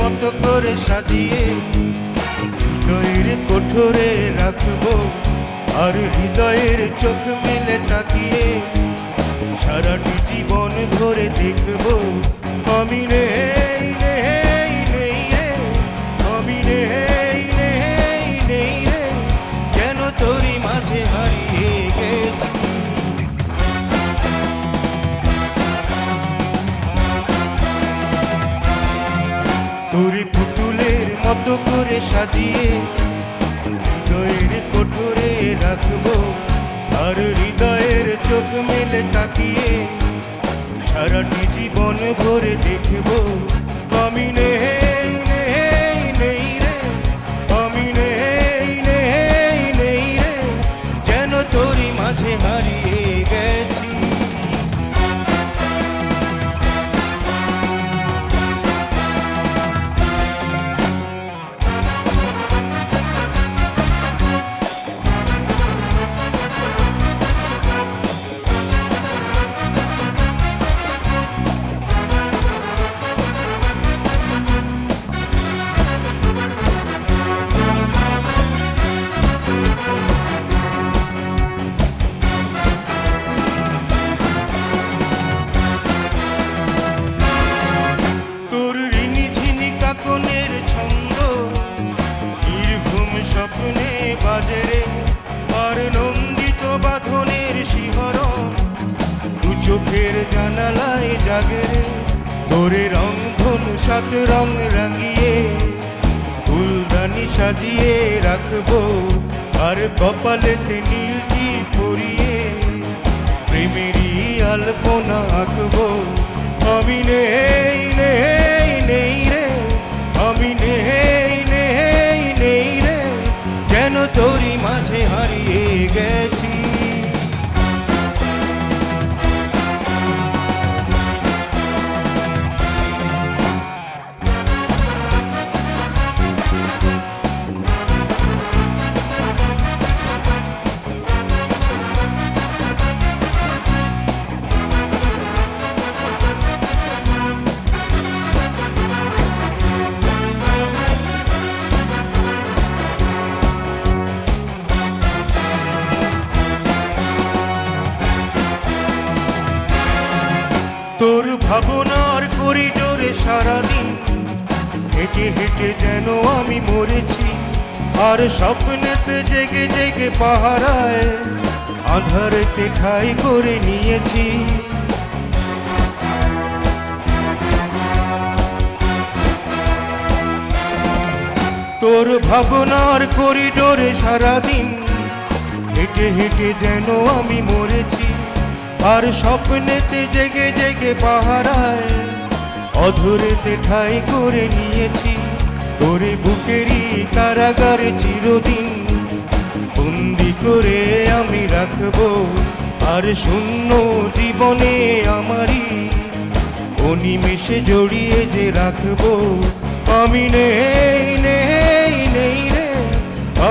মতো করে সাজিয়ে হৃদয়ের কঠোরে রাখব আর হৃদয়ের চোখ মেলে তাকিয়ে সারাটি জীবন ধরে দেখব আমি নেই মতো করে সাজিয়ে হৃদয়ের কোটরে রাখব। আর হৃদয়ের চোখ মেলে তাকিয়ে স্বপ্নে বাজারে আর নন্দিত বাঁধনের শিহর। দু চোখের জানালায় জাগে রে তোরে রং ধনু সাত রং রাঙিয়ে, ফুলদানি সাজিয়ে রাখব, আর কপালেতে নীলটি পরিয়ে। প্রেমেরই আলপনা আঁকবো, আমি নেই নেই। ভাবনার করিডোরে সারাদিন হেঁটে হেঁটে যেন আমি মরেছি, আর স্বপ্নেতে জেগে জেগে পাহারায় আধারেতে ঠাই করে নিয়েছি। তোর ভাবনার করিডোরে সারাদিন হেঁটে হেঁটে যেন আমি মরেছি আর স্বপ্নেতে জেগে জেগে পাহারায়, অধরেতে ঠাই করে নিয়েছি। তোরে বুকেরই কারাগারে চিরদিন, বন্দি করে আমি রাখব। আর শূন্য জীবনে আমারই অনিমেষে জড়িয়ে যে রাখব। আমি নেই নেই নেই রে,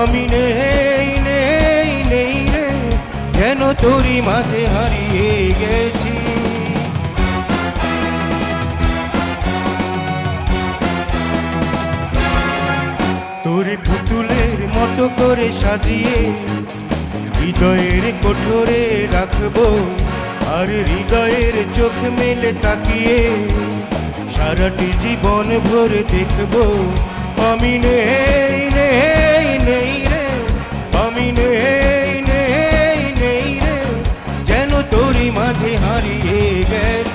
আমি নেই। তোরই মাঝে হারিয়ে গেছি। তোরে পুতুলের মতো করে সাজিয়ে হৃদয়ের কোঠরে রাখব, আর হৃদয়ের চোখ মেলে তাকিয়ে সারাটি জীবন ভরে দেখব। নেই